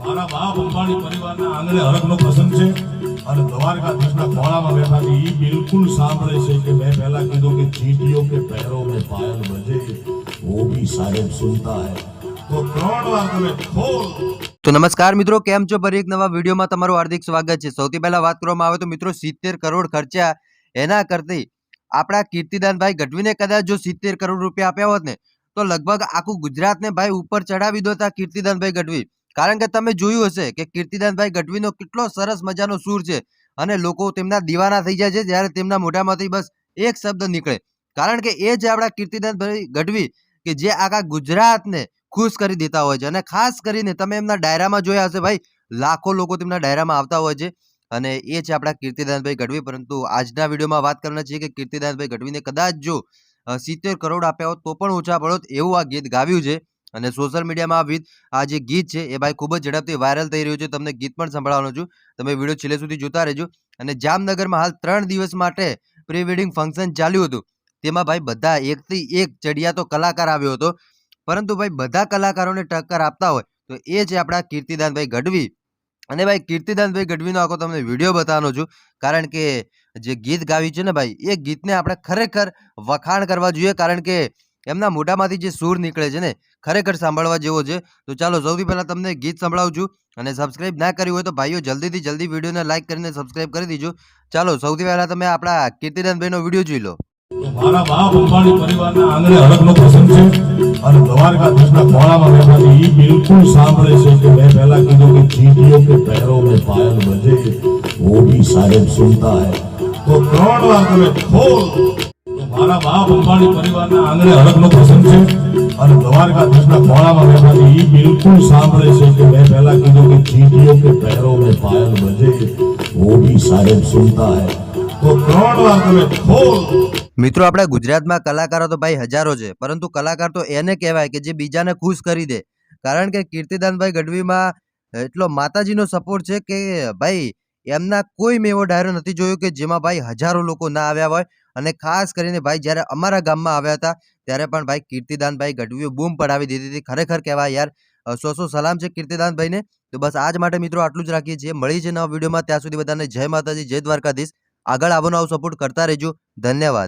મારા બાપ અંબાણી પરિવારના આંગણે હરકનો પ્રસંગ છે અને દ્વારકાધીશના ખોળામાં બેઠા છે. એ બિલકુલ સાંભળે છે કે મેં પહેલા કીધું કે ચીટીઓ કે પહેરો મેં પાયલ બજે વો ભી સાહેબ સુનતા હૈ. તો નમસ્કાર મિત્રો, કેમ છો? પર એક નવા વિડીયોમાં તમારું હાર્દિક સ્વાગત છે. સૌથી પહેલાં વાત કરવામાં આવે તો મિત્રો, સિત્તેર કરોડ ખર્ચ્યા એના કરતી આપણા કીર્તિદાનભાઈ ગઢવીને કદાચ જો સિત્તેર કરોડ રૂપિયા આપ્યા હોત ને, તો લગભગ આખું ગુજરાતને ભાઈ ઉપર ચડાવી દોતા કીર્તિદાનભાઈ ગઢવી. કારણ કે તમે જોયું હશે કે કીર્તિદાનભાઈ ગઢવીનો કેટલો સરસ મજાનો સૂર છે અને લોકો તેમના દીવાના થઈ જાય છે જ્યારે તેમના મોઢામાંથી બસ એક શબ્દ નીકળે. કારણ કે એ જ આપણા કીર્તિદાનભાઈ ગઢવી કે જે આખા ગુજરાતને ખુશ કરી દેતા હોય છે અને ખાસ કરીને તમે એમના ડાયરામાં જોયા હશે ભાઈ, લાખો લોકો તેમના ડાયરામાં આવતા હોય છે અને એ છે આપણા કીર્તિદાનભાઈ ગઢવી. પરંતુ આજના વિડીયોમાં વાત કરવાના છીએ કે કીર્તિદાનભાઈ ગઢવીને કદાચ જો સિત્તેર કરોડ આપ્યા હોત તો પણ ઓછા પડોત એવું આ ગીત ગાવ્યું છે. અને સોશિયલ મીડિયામાં આ ગીત આ જે ગીત છે, એ ભાઈ ખૂબ જ ઝડપથી વાયરલ થઈ રહ્યું છે. તમને ગીત પણ સંભળાવવાનું છું. તમે વીડિયો છેલ્લે સુધી જોતા રહેજો. અને જામનગરમાં હાલ ત્રણ દિવસ માટે પ્રી વેડિંગ ફંક્શન ચાલ્યું હતું. તેમાં ભાઈ બધા એકથી એક ચડિયાતો કલાકાર આવ્યો હતો. પરંતુ ભાઈ બધા કલાકારોને ટક્કર આપતા હોય, તો એ છે આપણા કીર્તિદાનભાઈ ગઢવી. અને ભાઈ કીર્તિદાનભાઈ ગઢવીનો આખો તમને વીડિયો બતાવવાનો છું. કારણ કે જે ગીત ગાવી છે ને ભાઈ, એ ગીતને આપણે ખરેખર વખાણ કરવા જોઈએ. કારણ કે એમના મોઢામાંથી જે સૂર નીકળે છે ને, ખરેખર સાંભળવા જેવો છે. તો ચાલો સૌથી પહેલાં તમને ગીત સંભળાવું છું અને સબસ્ક્રાઇબ ના કર્યું હોય તો ભાઈઓ જલ્દીથી જલ્દી વિડીયોને લાઇક કરીને સબસ્ક્રાઈબ કરી દીજો. ચાલો સૌથી પહેલાં તમે આપણા કીર્તિદાનભાઈનો વીડિયો જોઈ લો. મારા બાપ અંબાણી પરિવારના આંગણે હડકનો પ્રસંગ છે અને દ્વારકા ધૂસના ખોળામાં બેઠા એ બિલકુલ સાંભળે છે કે મેં પહેલા કીધું કે ચીટીઓ કે પહેરો કે પાયલ બજે. વો ભી સાહેબ સુનતા હે. તો ત્રણ વાર તમે ખોલ. મારા બાપ અંબાણી પરિવારના આંગણે હડકનો પ્રસંગ છે અને દ્વારકાધીશના ખોળામાં બેઠા એ બિલકુલ સાંભળે છે કે મેં પહેલા કીધું કે ચીટીઓ કે પહેરો મેં પાયલ બજે, વો સાહેબ સુનતા હે. તો ત્રણ વાર તમે ખોલ મિત્રો, આપણે ગુજરાતમાં કલાકારો તો ભાઈ હજારો છે, પરંતુ કલાકાર તો એને કહેવાય કે જે બીજાને ખુશ કરી દે. કારણ કે કીર્તિદાનભાઈ ગઢવીમાં એટલો માતાજીનો સપોર્ટ છે કે ભાઈ, એમના કોઈ મેં એવો ડાયરો નથી જોયો કે જેમાં ભાઈ હજારો લોકો ના આવ્યા હોય. અને ખાસ કરીને ભાઈ જ્યારે અમારા ગામમાં આવ્યા હતા, ત્યારે પણ ભાઈ કીર્તિદાનભાઈ ગઢવીએ બૂમ પડાવી દીધી હતી. ખરેખર કહેવાય યાર સો સો સલામ છે કીર્તિદાનભાઈને. તો બસ આજ માટે મિત્રો આટલું જ રાખીએ છીએ. મળી છે નવા વિડીયોમાં. ત્યાં સુધી બધાને જય માતાજી, જય દ્વારકાધીશ. આગળ આવવાનો આવો સપોર્ટ કરતા રહેજો. ધન્યવાદ.